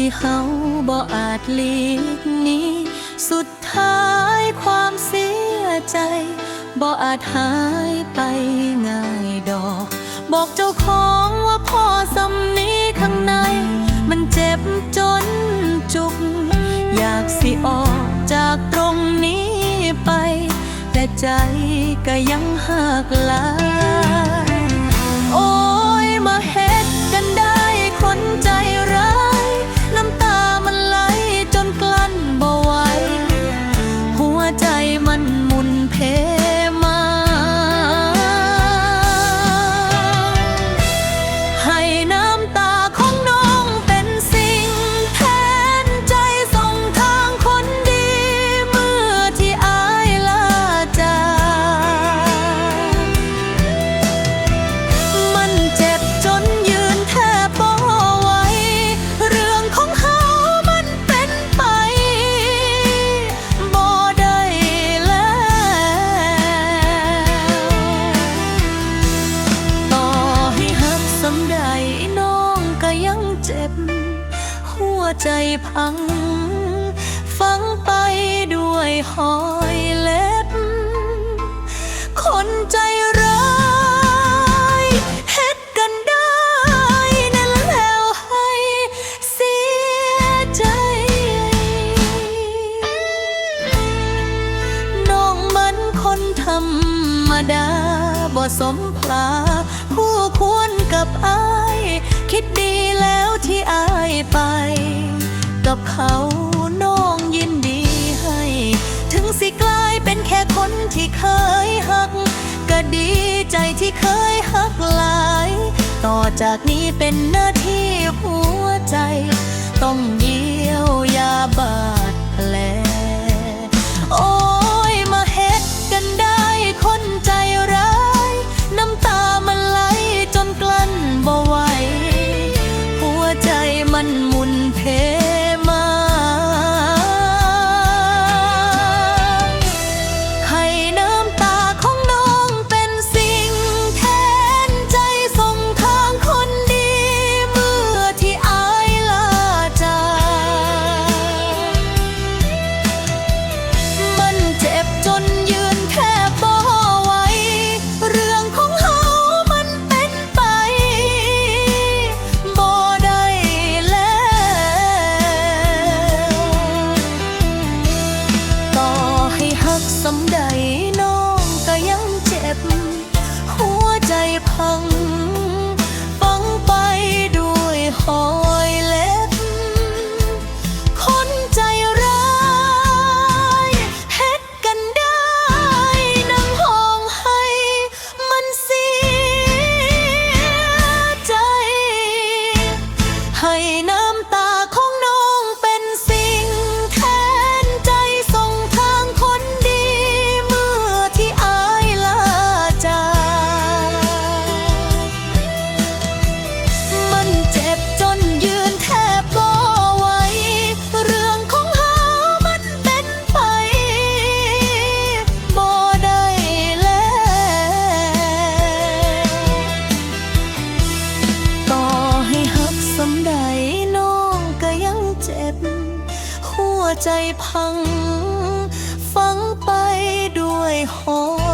ที่เขาบ่อาจลีกนี้ สุดท้ายความเสียใจบ่อาจหายไปง่ายดอก บอกเจ้าของว่าพ่อสำนี้ข้างใน มันเจ็บจนจุก อยากสิออกจากตรงนี้ไป แต่ใจก็ยังหักลา บ หัวใจพัง ฟังไปด้วยหอยเล็บ คนใจร้ายเฮ็ดกันได้นั่นแล้วให้เสียใจ น้องมันคนธรรมดาบ่สมพลาคู่ควรกับอา ฮัก ก็ดีใจที่เคยฮักหลาย ต่อจากนี้เป็นหน้าที่หัวใจ ต้อง 哦 วใจพัง ฟังไปด้วยหอม